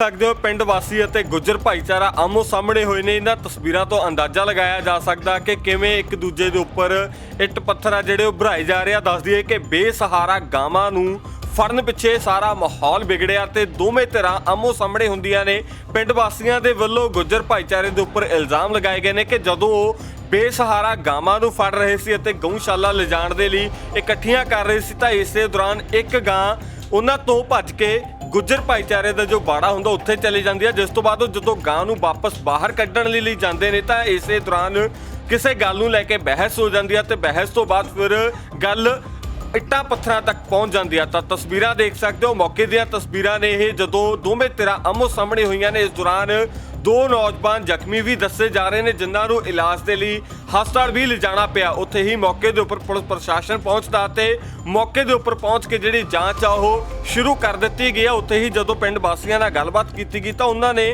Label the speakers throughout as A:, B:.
A: ਸਕਦੇ ਹੋ, ਪਿੰਡ ਵਾਸੀ ਅਤੇ ਗੁੱਜਰ ਭਾਈਚਾਰਾ ਆਮੋ ਸਾਹਮਣੇ ਹੋਏ ਨੇ। ਇਹਨਾਂ ਤਸਵੀਰਾਂ ਤੋਂ ਅੰਦਾਜ਼ਾ ਲਗਾਇਆ ਜਾ ਸਕਦਾ ਕਿ ਕਿਵੇਂ ਇੱਕ ਦੂਜੇ ਦੇ ਉੱਪਰ ਇੱਟ ਪੱਥਰ ਆ ਜਿਹੜੇ ਉਹ ਜਾ ਰਹੇ ਦੱਸ ਦਈਏ ਕਿ ਬੇਸਹਾਰਾ ਗਾਵਾਂ ਨੂੰ ਫੜਨ ਪਿੱਛੇ ਸਾਰਾ ਮਾਹੌਲ ਵਿਗੜਿਆ ਤੇ ਦੋਵੇਂ ਧਿਰਾਂ ਆਮੋ ਸਾਹਮਣੇ ਹੁੰਦੀਆਂ ਨੇ। ਪਿੰਡ ਵਾਸੀਆਂ ਦੇ ਵੱਲੋਂ ਗੁੱਜਰ ਭਾਈਚਾਰੇ ਦੇ ਉੱਪਰ ਇਲਜ਼ਾਮ ਲਗਾਏ ਗਏ ਨੇ ਕਿ ਜਦੋਂ ਉਹ ਬੇਸਹਾਰਾ ਗਾਵਾਂ ਨੂੰ ਫੜ ਰਹੇ ਸੀ ਅਤੇ ਗਊਸ਼ਾਲਾ ਲਿਜਾਣ ਦੇ ਲਈ ਇਕੱਠੀਆਂ ਕਰ ਰਹੇ ਸੀ ਤਾਂ ਇਸੇ ਦੌਰਾਨ ਇੱਕ ਗਾਂ ਉਹਨਾਂ ਤੋਂ ਭੱਜ ਕੇ ਗੁੱਜਰ ਭਾਈਚਾਰੇ ਦਾ ਜੋ ਬਾੜਾ ਹੁੰਦਾ, ਉੱਥੇ ਚਲੀ ਜਾਂਦੀ ਹੈ ਜਿਸ ਤੋਂ ਬਾਅਦ ਉਹ ਜਦੋਂ ਗਾਂ ਨੂੰ ਵਾਪਸ ਬਾਹਰ ਕੱਢਣ ਲਈ ਲਈ ਜਾਂਦੇ ਨੇ, ਤਾਂ ਇਸੇ ਦੌਰਾਨ ਕਿਸੇ ਗੱਲ ਨੂੰ ਲੈ ਕੇ ਬਹਿਸ ਹੋ ਜਾਂਦੀ ਹੈ ਤੇ ਬਹਿਸ ਤੋਂ ਬਾਅਦ ਫਿਰ ਗੱਲ ਇੱਟਾਂ ਪੱਥਰਾਂ ਤੱਕ ਪਹੁੰਚ ਜਾਂਦੀ ਆ। ਤਾਂ ਤਸਵੀਰਾਂ ਦੇਖ ਸਕਦੇ ਹੋ, ਮੌਕੇ ਦੀਆਂ ਤਸਵੀਰਾਂ ਨੇ ਇਹ ਜਦੋਂ ਦੋਵੇਂ ਧਿਰਾਂ ਆਮੋ ਸਾਹਮਣੇ ਹੋਈਆਂ ਨੇ, ਇਸ ਦੌਰਾਨ ਦੋ ਨੌਜਵਾਨ ਜ਼ਖਮੀ ਵੀ ਦੱਸੇ ਜਾ ਰਹੇ ਨੇ, ਜਿਨ੍ਹਾਂ ਨੂੰ ਇਲਾਜ ਦੇ ਲਈ ਹਸਪਤਾਲ ਵੀ ਲਿਜਾਣਾ ਪਿਆ। ਉੱਥੇ ਹੀ ਮੌਕੇ ਦੇ ਉੱਪਰ ਪੁਲਿਸ ਪ੍ਰਸ਼ਾਸਨ ਪਹੁੰਚਦਾ ਤੇ ਮੌਕੇ ਦੇ ਉੱਪਰ ਪਹੁੰਚ ਕੇ ਜਿਹੜੀ ਜਾਂਚ ਆ ਉਹ ਸ਼ੁਰੂ ਕਰ ਦਿੱਤੀ ਗਈ ਆ। ਉੱਥੇ ਹੀ ਜਦੋਂ ਪਿੰਡ ਵਾਸੀਆਂ ਨਾਲ ਗੱਲਬਾਤ ਕੀਤੀ ਗਈ ਤਾਂ ਉਹਨਾਂ ਨੇ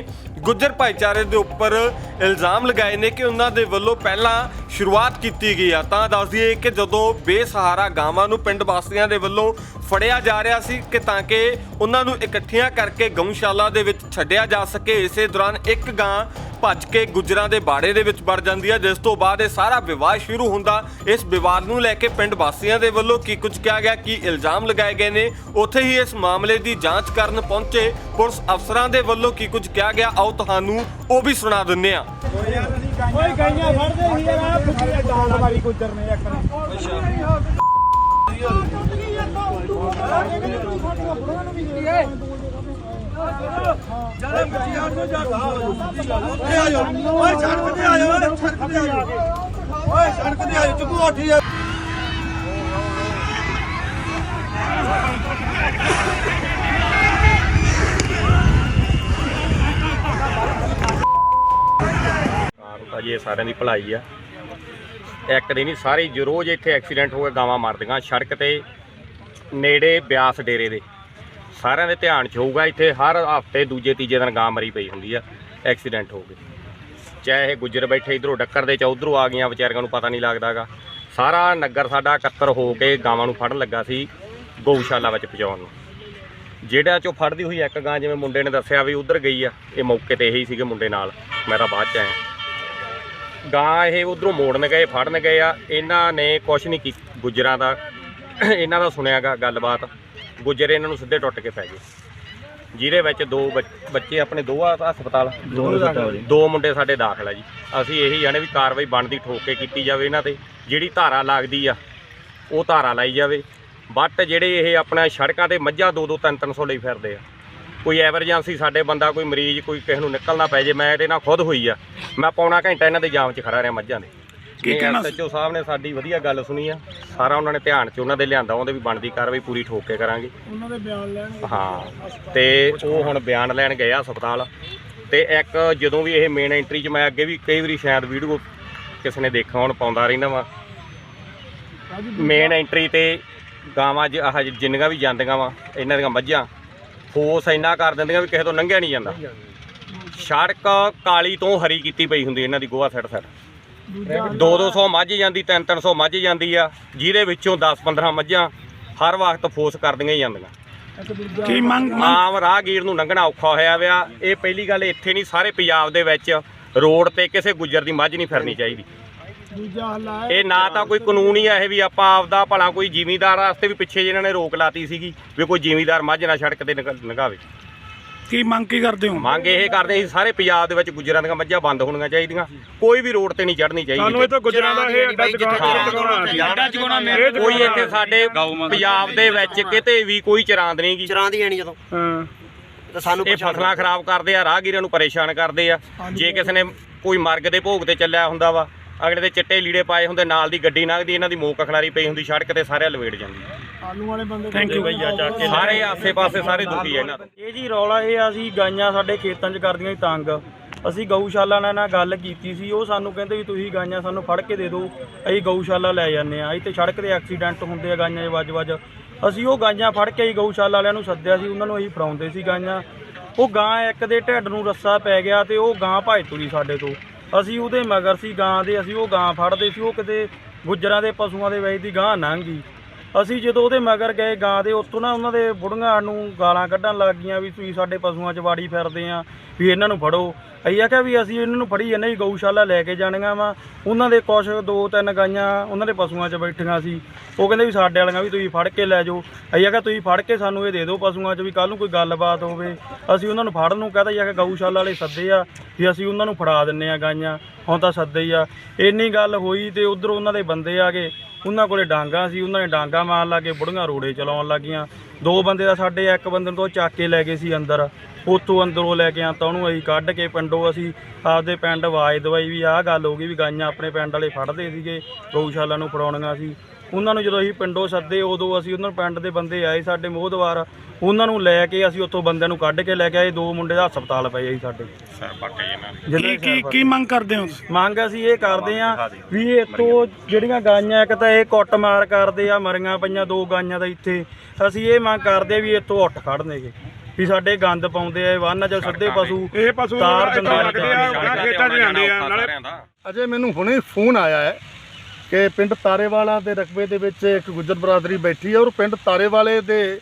A: ਗੁੱਜਰ ਭਾਈਚਾਰੇ ਦੇ ਉੱਪਰ ਇਲਜ਼ਾਮ ਲਗਾਏ ਨੇ ਕਿ ਉਹਨਾਂ ਦੇ ਵੱਲੋਂ ਪਹਿਲਾਂ ਸ਼ੁਰੂਆਤ ਕੀਤੀ ਗਈ ਆ। ਤਾਂ ਦੱਸ ਦਈਏ ਕਿ ਜਦੋਂ ਬੇਸਹਾਰਾ ਗਾਵਾਂ ਨੂੰ ਪਿੰਡ ਵਾਸੀਆਂ ਦੇ ਵੱਲੋਂ ਫੜਿਆ ਜਾ ਰਿਹਾ ਸੀ ਕਿ ਤਾਂ ਕਿ ਉਹਨਾਂ ਨੂੰ ਇਕੱਠੀਆਂ ਕਰਕੇ ਗਊਸ਼ਾਲਾ ਦੇ ਵਿੱਚ ਛੱਡਿਆ ਜਾ ਸਕੇ, ਇਸੇ ਦੌਰਾਨ ਇੱਕ ਗਾਂ ਭੱਜ ਕੇ ਗੁੱਜਰਾਂ ਦੇ ਬਾੜੇ ਦੇ ਵਿੱਚ ਵੜ ਜਾਂਦੀ ਹੈ ਜਿਸ ਤੋਂ ਬਾਅਦ ਇਹ ਸਾਰਾ ਵਿਵਾਦ ਸ਼ੁਰੂ ਹੁੰਦਾ। ਇਸ ਵਿਵਾਦ ਨੂੰ ਲੈ ਕੇ ਪਿੰਡ ਵਾਸੀਆਂ ਦੇ ਵੱਲੋਂ ਕੀ ਕੁਝ ਕਿਹਾ ਗਿਆ ਕੀ ਇਲਜ਼ਾਮ ਲਗਾਏ ਗਏ ਨੇ ਉੱਥੇ ਹੀ ਇਸ ਮਾਮਲੇ ਦੀ ਜਾਂਚ ਕਰਨ ਪਹੁੰਚੇ ਪੁਲਿਸ ਅਫਸਰਾਂ ਦੇ ਵੱਲੋਂ ਕੀ ਕੁਝ ਕਿਹਾ ਗਿਆ। ਆਓ ਤੁਹਾਨੂੰ ਉਹ ਵੀ ਸੁਣਾ ਦਿੰਨੇ ਆ
B: ਓਏ ਗਾਈਆਂ ਫੜਦੇ ਸੀ ਯਾਰ ਆ ਫੁੱਟੇ ਡਾਲ ਵਾਲੀ ਗੁੱਜਰ ਨੇ ਇੱਕ ਨੇ
C: ਓਏ ਆ ਜਾਓ ਓਏ ਸੜਕ ਤੇ ਆ ਜਾਓ ਓਏ ਸੜਕ ਤੇ ਆ ਜਾਓ ਓਏ ਸੜਕ ਤੇ ਆ ਜਾਓ ਚੁੱਕੋ ਉੱਠੀ ਆ
D: ਕਾਰਨ ਜੀ ਇਹ ਸਾਰਿਆਂ ਦੀ ਭਲਾਈ ਆ। ਇੱਕ ਦੇ ਨਹੀਂ ਸਾਰੇ ਰੋਜ਼ ਇੱਥੇ ਐਕਸੀਡੈਂਟ ਹੋ ਕੇ ਗਾਵਾਂ ਮਰਦੀਆਂ, ਸੜਕ ਤੇ ਨੇੜੇ ਬਿਆਸ ਡੇਰੇ ਦੇ। ਸਾਰਿਆਂ ਦੇ ਧਿਆਨ 'ਚ ਹੋਊਗਾ, ਇੱਥੇ ਹਰ ਹਫ਼ਤੇ ਦੂਜੇ, ਤੀਜੇ ਦਿਨ ਗਾਂ ਮਰੀ ਪਈ ਹੁੰਦੀ ਆ, ਐਕਸੀਡੈਂਟ ਹੋ ਕੇ ਚਾਹੇ ਇਹ ਗੁੱਜਰ ਬੈਠੇ ਇਧਰੋਂ ਡੱਕਰ ਦੇ ਚ, ਉਧਰੋਂ ਆ ਗਈਆਂ, ਵਿਚਾਰਿਆਂ ਨੂੰ ਪਤਾ ਨਹੀਂ ਲੱਗਦਾਗਾ ਸਾਰਾ ਨਗਰ ਸਾਡਾ ਇਕੱਤਰ ਹੋ ਕੇ ਗਾਵਾਂ ਨੂੰ ਫੜਨ ਲੱਗਾ ਸੀ, ਗਊਸ਼ਾਲਾ ਵਿੱਚ ਪਹੁੰਚਾਉਣ ਨੂੰ। ਜਿਹੜਾ ਚੋਂ ਫੜਦੀ ਹੋਈ ਇੱਕ ਗਾਂ, ਜਿਵੇਂ ਮੁੰਡੇ ਨੇ ਦੱਸਿਆ ਵੀ ਉਧਰ ਗਈ ਆ, ਇਹ ਮੌਕੇ ਤੇ ਇਹੀ ਸੀਗੇ ਮੁੰਡੇ ਨਾਲ, ਮੈਂ ਤਾਂ ਬਾਅਦ ਚ ਆਇਆ। ਗਾਂ ਇਹ ਉਧਰੋਂ ਮੋੜਨ ਗਏ, ਫੜਨ ਗਏ ਆ, ਇਹਨਾਂ ਨੇ ਕੁਛ ਨਹੀਂ ਕੀ, ਗੁੱਜਰਾਂ ਦਾ, ਇਹਨਾਂ ਦਾ ਸੁਣਿਆਗਾ ਗੱਲਬਾਤ। ਗੁੱਜਰ ਇਹਨਾਂ ਨੂੰ ਸਿੱਧੇ ਟੁੱਟ ਕੇ ਪੈ ਗਏ। ਜਿਹਦੇ ਵਿੱਚ ਦੋ ਬੱਚ- ਬੱਚੇ ਆਪਣੇ ਦੋ ਆ ਹਸਪਤਾਲ ਦੋ ਮੁੰਡੇ ਸਾਡੇ ਦਾਖਲ ਆ ਜੀ। ਅਸੀਂ ਇਹੀ ਜਾਣੇ ਵੀ ਕਾਰਵਾਈ ਬਣਦੀ ਠੋਕ ਕੇ ਕੀਤੀ ਜਾਵੇ ਇਹਨਾਂ ਤੇ। ਜਿਹੜੀ ਧਾਰਾ ਲੱਗਦੀ ਆ ਉਹ ਧਾਰਾ ਲਾਈ ਜਾਵੇ। ਬਟ ਜਿਹੜੇ ਇਹ ਆਪਣਾ ਸੜਕਾਂ ਤੇ ਮੱਝਾਂ ਦੋ ਦੋ ਤਿੰਨ ਤਿੰਨ ਸੌ ਲਈ ਫਿਰਦੇ ਆ। ਕੋਈ ਐਮਰਜੈਂਸੀ ਸਾਡੇ ਬੰਦਾ ਕੋਈ ਮਰੀਜ਼ ਕੋਈ ਕਿਸੇ ਨੂੰ ਨਿਕਲਣਾ ਪੈ ਜੇ ਮੈਂ ਇਹਦੇ ਨਾਲ ਖੁਦ ਹੋਈ ਆ। ਮੈਂ ਪੌਣਾ ਘੰਟਾ ਇਹਨਾਂ ਦੇ ਜਾਮ 'ਚ ਖੜਾ ਰਿਹਾ ਮੱਝਾਂ ਦੇ। ਕੀ ਕਹਿਣਾ ਸੱਚੋ ਸਾਹਿਬ ਨੇ ਸਾਡੀ ਵਧੀਆ ਗੱਲ ਸੁਣੀ ਆ। ਸਾਰਾ ਉਹਨਾਂ ਨੇ ਧਿਆਨ 'ਚ ਉਹਨਾਂ ਦੇ ਲਿਆਂਦਾ ਉਹਦੇ ਵੀ ਬਣਦੀ ਕਾਰਵਾਈ ਪੂਰੀ ਠੋਕ ਕੇ ਕਰਾਂਗੇ।
B: ਉਹਨਾਂ ਦੇ ਬਿਆਨ ਲੈਣਗੇ
D: ਹਾਂ ਤੇ ਉਹ ਹੁਣ ਬਿਆਨ ਲੈਣ ਗਏ ਆ ਹਸਪਤਾਲ। ਤੇ ਇੱਕ ਜਦੋਂ ਵੀ ਇਹ ਮੇਨ ਐਂਟਰੀ 'ਚ ਮੈਂ ਅੱਗੇ ਵੀ ਕਈ ਵਾਰੀ ਸ਼ਾਇਦ ਵੀਡੀਓ ਕਿਸੇ ਨੇ ਦੇਖਿਆ ਹੁਣ ਪਾਉਂਦਾ ਰਹਿੰਦਾ ਵਾ। ਮੇਨ ਐਂਟਰੀ ਤੇ ਗਾਵਾਂ ਜ ਆਹ ਜਿੰਨੀਆਂ ਵੀ ਜਾਂਦੀਆਂ ਵਾ ਇਹਨਾਂ ਦੀਆਂ ਮੱਝਾਂ ਫੋਰਸ ਇੰਨਾ ਕਰ ਦਿੰਦੀਆਂ ਵੀ ਕਿਸੇ ਤੋਂ ਲੰਘਿਆ ਨਹੀਂ ਜਾਂਦਾ। ਸੜਕ ਕਾਲੀ ਤੋਂ ਹਰੀ ਕੀਤੀ ਪਈ ਹੁੰਦੀ ਇਹਨਾਂ ਦੀ ਗੋਆ ਸਾਈਡ ਸਾਈਡ 2-200 ਮੱਝ ਜਾਂਦੀ 3-300 ਮੱਝ ਜਾਂਦੀ ਆ। ਜਿਹਦੇ ਵਿੱਚੋਂ 10-15 ਮੱਝਾਂ ਹਰ ਵਕਤ ਫੋਰਸ ਕਰਦੀਆਂ ਹੀ ਜਾਂਦੀਆਂ
B: ਕੀ ਮੰਗ
D: ਆਮ ਰਾਹਗੀਰ ਨੂੰ ਲੰਘਣਾ ਔਖਾ ਹੋਇਆ ਵਿਆ। ਇਹ ਪਹਿਲੀ ਗੱਲ ਇੱਥੇ ਨਹੀਂ ਸਾਰੇ ਪੰਜਾਬ ਦੇ ਵਿੱਚ ਰੋਡ ਤੇ ਕਿਸੇ ਗੁੱਜਰ ਦੀ ਮੱਝ ਨਹੀਂ ਫਿਰਨੀ ਚਾਹੀਦੀ। ਇਹ ਨਾ ਤਾਂ ਕੋਈ ਕਾਨੂੰਨ ਹੀ ਆ ਇਹ ਵੀ ਆਪਾਂ ਆਪਦਾ ਭਲਾ ਕੋਈ ਜ਼ਿਮੀਂਦਾਰ ਵਾਸਤੇ ਵੀ ਪਿੱਛੇ ਜਿਹਨਾਂ ਨੇ ਰੋਕ ਲਾਤੀ ਸੀਗੀ ਵੀ ਕੋਈ ਜ਼ਿਮੀਂਦਾਰ ਮੱਝ ਨਾ ਸੜਕ ਤੇ ਲੰਘਾਵੇ।
B: ਕੀ ਮੰਗ ਕੀ ਕਰਦੇ ਹੋ?
D: ਮੰਗ ਇਹ ਕਰਦੇ ਸੀ ਸਾਰੇ ਪੰਜਾਬ ਦੇ ਵਿੱਚ ਗੁੱਜਰਾਂ ਦੀਆਂ ਮੱਝਾਂ ਬੰਦ ਹੋਣੀਆਂ ਚਾਹੀਦੀਆਂ। ਕੋਈ ਵੀ ਰੋਡ ਤੇ ਨਹੀਂ ਚੜ੍ਹਨੀ ਚਾਹੀਦੀ।
B: ਤਾਂ ਗੁਜਰਾਂ ਦਾ ਇਹ ਅੱਡਾ
D: ਹਾਂ। ਕੋਈ ਇੱਥੇ ਸਾਡੇ ਪੰਜਾਬ ਦੇ ਵਿੱਚ ਕਿਤੇ ਵੀ ਕੋਈ ਚਰਾਂਦ ਨਹੀਂ ਗੀ।
E: ਚਰਾਂਦੀ ਆਣੀ ਜਦੋਂ।
B: ਹਾਂ।
E: ਤੇ ਸਾਨੂੰ
D: ਇਹ ਫਸਲਾਂ ਖਰਾਬ ਕਰਦੇ ਆ ਰਾਹਗੀਰਾਂ ਨੂੰ ਪਰੇਸ਼ਾਨ ਕਰਦੇ ਆ। ਜੇ ਕਿਸੇ ਨੇ ਕੋਈ ਮਰਗ ਦੇ ਭੋਗ ਤੇ ਚੱਲਿਆ ਹੁੰਦਾ ਵਾ ਅਗਲੇ ਦੇ ਚਿੱਟੇ ਲੀੜੇ ਪਾਏ ਹੁੰਦੇ ਨਾਲ ਦੀ ਗੱਡੀ ਲੰਘਦੀ ਇਹਨਾਂ ਦੀ ਮੋਕ ਖਲਾਰੀ ਪਈ ਹੁੰਦੀ ਸੜਕ ਤੇ ਸਾਰੇ ਲਵੇੜ ਜਾਂਦੀ।
B: ਆਲੂ ਵਾਲੇ ਬੰਦੇ ਥੈਂਕ ਯੂ
D: ਸਾਰੇ ਆਸੇ-ਪਾਸੇ ਸਾਰੇ ਦੁਖੀ ਆ ਇਹਨਾਂ ਤੋਂ
F: ਇਹ ਜੀ ਰੌਲਾ ਇਹ ਆ ਅਸੀਂ ਗਾਈਆਂ ਸਾਡੇ ਖੇਤਾਂ 'ਚ ਕਰਦੀਆਂ ਸੀ ਤੰਗ। ਅਸੀਂ ਗਊਸ਼ਾਲਾ ਨਾਲ ਨਾਲ ਗੱਲ ਕੀਤੀ ਸੀ ਉਹ ਸਾਨੂੰ ਕਹਿੰਦੇ ਵੀ ਤੁਸੀਂ ਗਾਈਆਂ ਸਾਨੂੰ ਫੜ ਕੇ ਦੇ ਦਿਓ ਅਸੀਂ ਗਊਸ਼ਾਲਾ ਲੈ ਜਾਂਦੇ ਆ ਇੱਥੇ ਸੜਕ ਤੇ ਐਕਸੀਡੈਂਟ ਹੁੰਦੇ ਆ ਗਾਈਆਂ 'ਚ ਵੱਜ-ਵੱਜ। ਅਸੀਂ ਉਹ ਗਾਈਆਂ ਫੜ ਕੇ ਅਸੀਂ ਗਊਸ਼ਾਲਾ ਵਾਲਿਆਂ ਨੂੰ ਸੱਦਿਆ ਸੀ ਉਹਨਾਂ ਨੂੰ ਅਸੀਂ ਫੜਾਉਂਦੇ ਸੀ ਗਾਈਆਂ। ਉਹ ਗਾਂ ਇੱਕ ਦੇ ਢਿੱਡ ਨੂੰ ਰੱਸਾ ਪੈ ਗਿਆ ਤੇ ਉਹ ਗਾਂ ਭੱਜ ਤੁਰੀ ਸਾਡੇ ਤੋਂ। ਅਸੀਂ ਉਹਦੇ ਮਗਰ ਸੀ ਗਾਂ ਦੇ ਅਸੀਂ ਉਹ ਗਾਂ ਫੜਦੇ ਸੀ ਉਹ ਕਿਤੇ ਗੁੱਜਰਾਂ ਦੇ ਪਸ਼ੂਆਂ ਦੇ ਵਿੱਚ ਦੀ ਗਾਂ ਲੰਘ ਗਈ। ਅਸੀਂ ਜਦੋਂ ਉਹਦੇ ਮਗਰ ਗਏ ਗਾਂ ਦੇ, ਉੱਥੋਂ ਨਾ ਉਹਨਾਂ ਦੇ ਬੁੜੀਆਂ ਨੂੰ ਗਾਲਾਂ ਕੱਢਣ ਲੱਗ ਗਈਆਂ ਵੀ ਤੁਸੀਂ ਸਾਡੇ ਪਸ਼ੂਆਂ 'ਚ ਵਾੜੀ ਫਿਰਦੇ ਆ, ਵੀ ਇਹਨਾਂ ਨੂੰ ਫੜੋ। ਅਸੀਂ ਆਖਿਆ ਵੀ ਅਸੀਂ ਇਹਨਾਂ ਨੂੰ ਫੜੀ ਜਾਂਦੇ ਹੀ ਗਊਸ਼ਾਲਾ ਲੈ ਕੇ ਜਾਣੀਆਂ ਵਾ। ਉਹਨਾਂ ਦੇ ਕੁਛ ਦੋ ਤਿੰਨ ਗਾਈਆਂ ਉਹਨਾਂ ਦੇ ਪਸ਼ੂਆਂ 'ਚ ਬੈਠੀਆਂ ਸੀ। ਉਹ ਕਹਿੰਦੇ ਵੀ ਸਾਡੇ ਵਾਲੀਆਂ ਵੀ ਤੁਸੀਂ ਫੜ ਕੇ ਲੈ ਜਾਓ। ਅਸੀਂ ਆਖਿਆ ਤੁਸੀਂ ਫੜ ਕੇ ਸਾਨੂੰ ਇਹ ਦੇ ਦਿਓ ਪਸ਼ੂਆਂ 'ਚ ਵੀ ਕੱਲ ਨੂੰ ਕੋਈ ਗੱਲਬਾਤ ਹੋਵੇ। ਅਸੀਂ ਉਹਨਾਂ ਨੂੰ ਫੜਨ ਨੂੰ ਕਹਤਾ ਜੀ ਕਿ ਗਊਸ਼ਾਲਾ ਵਾਲੇ ਸੱਦੇ ਆ ਵੀ ਅਸੀਂ ਉਹਨਾਂ ਨੂੰ ਫੜਾ ਦਿੰਨੇ ਆ ਗਾਈਆਂ। ਹੁਣ ਤਾਂ ਸੱਦੇ ਹੀ ਆ। ਇੰਨੀ ਗੱਲ ਹੋਈ ਤੇ ਉਧਰ ਉਹਨਾਂ ਦੇ ਬੰਦੇ ਆ ਗਏ। ਉਹਨਾਂ ਕੋਲੇ ਡਾਂਗਾ ਸੀ, ਉਹਨਾਂ ਨੇ ਡਾਂਗਾ ਮਾਰਨ ਲੱਗੇ, ਬੁੜੀਆਂ ਰੋੜੇ ਚਲਾਉਣ ਲੱਗੀਆਂ। ਦੋ ਬੰਦੇ ਦਾ ਸਾਡੇ ਇੱਕ ਬੰਦੇ ਨੂੰ ਤੋਂ ਚੱਕ ਕੇ ਲੈ ਗਏ ਸੀ ਅੰਦਰ। ਉੱਥੋਂ ਅੰਦਰੋਂ ਲੈ ਕੇ ਆ ਤਾਂ ਉਹਨੂੰ ਅਸੀਂ ਕੱਢ ਕੇ ਪਿੰਡੋਂ ਅਸੀਂ ਆਪਦੇ ਪਿੰਡ ਆਵਾਜ਼ ਦਵਾਈ ਵੀ ਆਹ ਗੱਲ ਹੋ ਗਈ ਵੀ ਗਾਈਆਂ ਆਪਣੇ ਪਿੰਡ ਵਾਲੇ ਫੜਦੇ ਸੀਗੇ, ਗਊਸ਼ਾਲਾ ਨੂੰ ਫੜਾਉਣੀਆਂ ਸੀ। ਉਹਨਾਂ ਨੂੰ ਜਦੋਂ ਅਸੀਂ ਪਿੰਡੋਂ ਸੱਦੇ ਉਦੋਂ ਅਸੀਂ ਉਹਨਾਂ ਪਿੰਡ ਦੇ ਬੰਦੇ ਆਏ ਸਾਡੇ ਮੋਹਦਵਾਰ। ਉਹਨਾਂ ਨੂੰ ਲੈ ਕੇ ਅਸੀਂ ਉੱਥੋਂ ਬੰਦਿਆਂ ਨੂੰ ਕੱਢ ਕੇ ਲੈ ਕੇ ਆਏ। ਦੋ ਮੁੰਡੇ ਦਾ ਹਸਪਤਾਲ ਪਏ ਸੀ ਸਾਡੇ।
B: ਕੀ ਕੀ ਕੀ ਮੰਗ ਕਰਦੇ ਹੋ ਤੁਸੀਂ?
F: ਮੰਗ ਅਸੀਂ ਇਹ ਕਰਦੇ ਆ ਵੀ ਇਹ ਇੱਥੋਂ ਜਿਹੜੀਆਂ ਗਾਈਆਂ ਇੱਕ ਤਾਂ ਇਹ ਕੁੱਟ ਮਾਰ ਕਰਦੇ ਆ ਮਰੀਆਂ ਪਈਆਂ ਦੋ ਗਾਈਆਂ ਦਾ ਇੱਥੇ। ਅਸੀਂ ਇਹ ਮੰਗ ਕਰਦੇ ਆ ਵੀ ਇੱਥੋਂ ਉੱਠ ਖੜਨੇਗੇ ਵੀ ਸਾਡੇ ਗੰਦ ਪਾਉਂਦੇ ਆ ਵਾਹਨਾਂ ਚ ਸਿੱਧੇ ਪਸ਼ੂ
B: ਇਹ ਪਸ਼ੂ
F: ਤਾਰ ਦਿੰਦੇ ਆ।
B: ਲੱਗਦੇ ਆ ਗਾਂ ਖੇਤਾਂ 'ਚ ਜਾਂਦੇ ਆ ਨਾਲੇ
C: ਅਜੇ ਮੈਨੂੰ ਹੁਣੇ ਫੋਨ ਆਇਆ ਹੈ। ਕਿ ਪਿੰਡ ਤਾਰੇਵਾਲਾ ਦੇ ਰਕਬੇ ਦੇ ਵਿੱਚ ਇੱਕ ਗੁੱਜਰ ਬਰਾਦਰੀ ਬੈਠੀ ਹੈ ਔਰ ਪਿੰਡ ਤਾਰੇਵਾਲੇ ਦੇ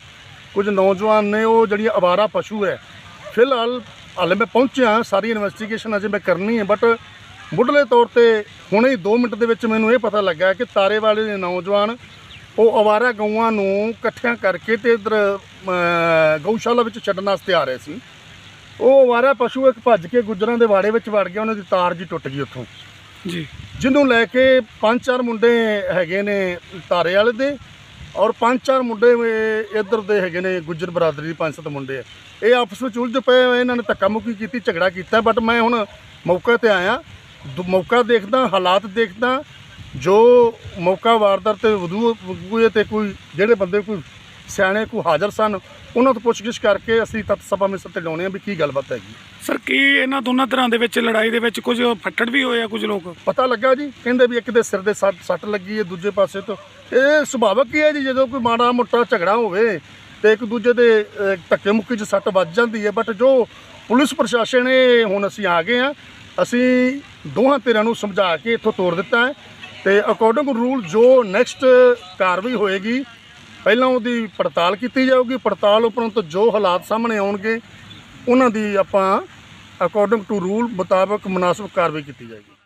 C: ਕੁਝ ਨੌਜਵਾਨ ਨੇ, ਉਹ ਜਿਹੜੀ ਅਵਾਰਾ ਪਸ਼ੂ ਹੈ, ਫਿਲਹਾਲ ਹਾਲੇ ਮੈਂ ਪਹੁੰਚਿਆ, ਸਾਰੀ ਇਨਵੈਸਟੀਗੇਸ਼ਨ ਅਜੇ ਮੈਂ ਕਰਨੀ ਹੈ ਬਟ ਮੁੱਢਲੇ ਤੌਰ ਤੇ ਹੁਣੇ ਹੀ 2 ਮਿੰਟ ਦੇ ਵਿੱਚ ਮੈਨੂੰ ਇਹ ਪਤਾ ਲੱਗਾ ਕਿ ਤਾਰੇਵਾਲੇ ਦੇ ਨੌਜਵਾਨ ਉਹ ਅਵਾਰਾ ਗਊਆਂ ਨੂੰ ਇਕੱਠਿਆਂ ਕਰਕੇ ਤੇ ਇਧਰ ਗਊਸ਼ਾਲਾ ਵਿੱਚ ਛੱਡਣ ਵਾਸਤੇ ਆ ਰਹੇ ਸੀ। ਉਹ ਅਵਾਰਾ ਪਸ਼ੂ ਇੱਕ ਭੱਜ ਕੇ ਗੁੱਜਰਾਂ ਦੇ ਵਾੜੇ ਵਿੱਚ ਵੜ ਗਿਆ, ਉਹਨਾਂ ਦੀ ਤਾਰ ਜੀ ਟੁੱਟ ਗਈ ਉੱਥੋਂ।
B: ਜੀ।
C: ਜਿਹਨੂੰ ਲੈ ਕੇ ਪੰਜ ਚਾਰ ਮੁੰਡੇ ਹੈਗੇ ਨੇ ਤਾਰੇ ਵਾਲੇ ਦੇ ਔਰ ਪੰਜ ਚਾਰ ਮੁੰਡੇ ਇੱਧਰ ਦੇ ਹੈਗੇ ਨੇ ਗੁੱਜਰ ਬਰਾਦਰੀ ਦੇ ਪੰਜ ਸੱਤ ਮੁੰਡੇ ਆ। ਇਹ ਆਪਸ ਵਿੱਚ ਉਲਝ ਪਏ ਇਹਨਾਂ ਨੇ ਧੱਕਾ ਮੁੱਕੀ ਕੀਤੀ, ਝਗੜਾ ਕੀਤਾ ਬਟ ਮੈਂ ਹੁਣ ਮੌਕੇ ਤੇ ਆਇਆ। ਦ- ਮੌਕਾ ਦੇਖਦਾ, ਹਾਲਾਤ ਦੇਖਦਾ, ਜੋ ਮੌਕਾ, ਵਾਰਦਾਤ ਤੇ ਵਦੂ ਕੋਈ ਤੇ ਕੋਈ ਜਿਹੜੇ ਬੰਦੇ ਕੋਈ ਸਿਆਣੇ ਕੋਈ ਹਾਜ਼ਰ ਸਨ ਉਹਨਾਂ ਤੋਂ ਪੁੱਛਗਿੱਛ ਕਰਕੇ ਅਸੀਂ ਤੱਤ ਸਭਾ ਵਿੱਚ ਤੇ ਲਾਉਣੇ ਆ ਵੀ ਕੀ ਗੱਲਬਾਤ ਹੈਗੀ।
B: ਸਰ ਕੀ ਇਹਨਾਂ ਦੋਨਾਂ ਤਰ੍ਹਾਂ ਦੇ ਵਿੱਚ ਲੜਾਈ ਦੇ ਵਿੱਚ ਕੁਝ ਫੱਟੜ ਵੀ ਹੋਏ ਆ ਕੁਝ ਲੋਕ?
C: ਪਤਾ ਲੱਗਾ ਜੀ ਕਹਿੰਦੇ ਵੀ ਇੱਕ ਦੇ ਸਿਰ ਦੇ ਸੱਟ ਸੱਟ ਲੱਗੀ ਹੈ ਦੂਜੇ ਪਾਸੇ ਤੋਂ। ਇਹ ਸੁਭਾਵਕ ਹੀ ਹੈ ਜੀ ਜਦੋਂ ਕੋਈ ਮਾੜਾ ਮੋਟਾ ਝਗੜਾ ਹੋਵੇ ਤੇ ਇੱਕ ਦੂਜੇ ਦੇ ਧੱਕੇ ਮੁੱਕੀ 'ਚ ਸੱਟ ਵੱਜ ਜਾਂਦੀ ਹੈ। ਬਟ ਜੋ ਪੁਲਿਸ ਪ੍ਰਸ਼ਾਸਨ ਨੇ ਹੁਣ ਅਸੀਂ ਆ ਗਏ ਆ ਅਸੀਂ ਦੋਹਾਂ ਧਿਰਾਂ ਨੂੰ ਸਮਝਾ ਕੇ ਇੱਥੋਂ ਤੋਰ ਦਿੱਤਾ ਹੈ ਤੇ ਅਕੋਰਡਿੰਗ ਰੂਲ ਜੋ ਨੈਕਸਟ ਕਾਰਵਾਈ ਹੋਏਗੀ ਪਹਿਲਾਂ ਉਹਦੀ ਪੜਤਾਲ ਕੀਤੀ ਜਾਊਗੀ, ਪੜਤਾਲ ਉਪਰੰਤ ਜੋ ਹਾਲਾਤ ਸਾਹਮਣੇ ਆਉਣਗੇ, ਉਹਨਾਂ ਦੀ ਆਪਾਂ ਅਕੋਰਡਿੰਗ ਟੂ ਰੂਲ ਮੁਤਾਬਕ ਮੁਨਾਸਬ ਕਾਰਵਾਈ ਕੀਤੀ ਜਾਏਗੀ।